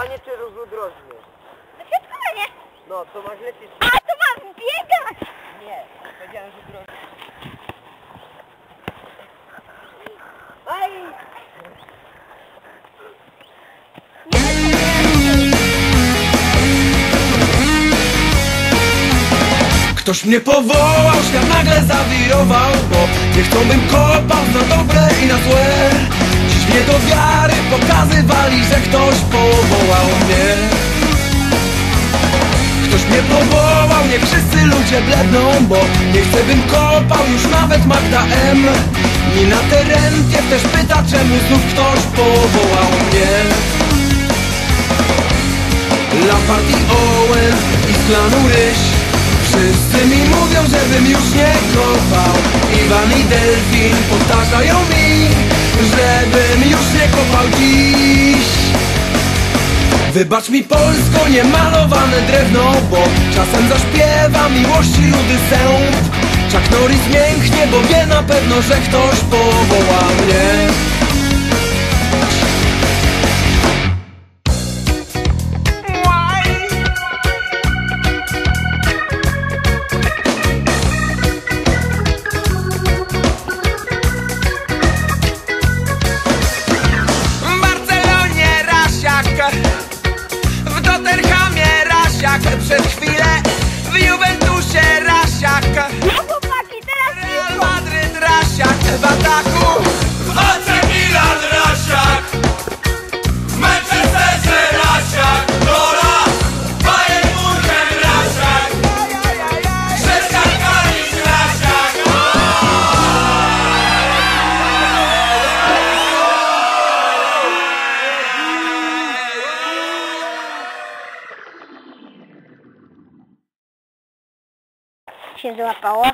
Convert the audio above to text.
Siatkowanie czy równodrożny? No siatkowanie. No, to masz lecieć? A, to mam biegać! Nie, powiedziałem, że drożny. Aj! Ktoś mnie powołał, świat nagle zawirował Bo nie chcą bym kopał na dobre i na złe mnie do wiary pokazywali, że ktoś powołał mnie. Ktoś mnie powołał, nie wszyscy ludzie bledną Bo nie chcę bym kopał już nawet Magda M. Nina Terentiew też pyta, czemu znów ktoś powołał mnie. Lampard i Owen i z klanu Ryś. Wszyscy mi mówią, żebym już nie kopał. Iwan i Delfin powtarzają mi Żebym dziś. Wybacz mi Polsko, niemalowane drewno Bo czasem zaśpiewa miłości rudy sęp. Chuck Norris mięknie, bo wie na pewno, że ktoś powoła W ataku. W Milan Rasiak W Manchesterze Rasiak Dora Bayern Munchen Rasiak Krzysztof Kalisz Rasiak się złapało.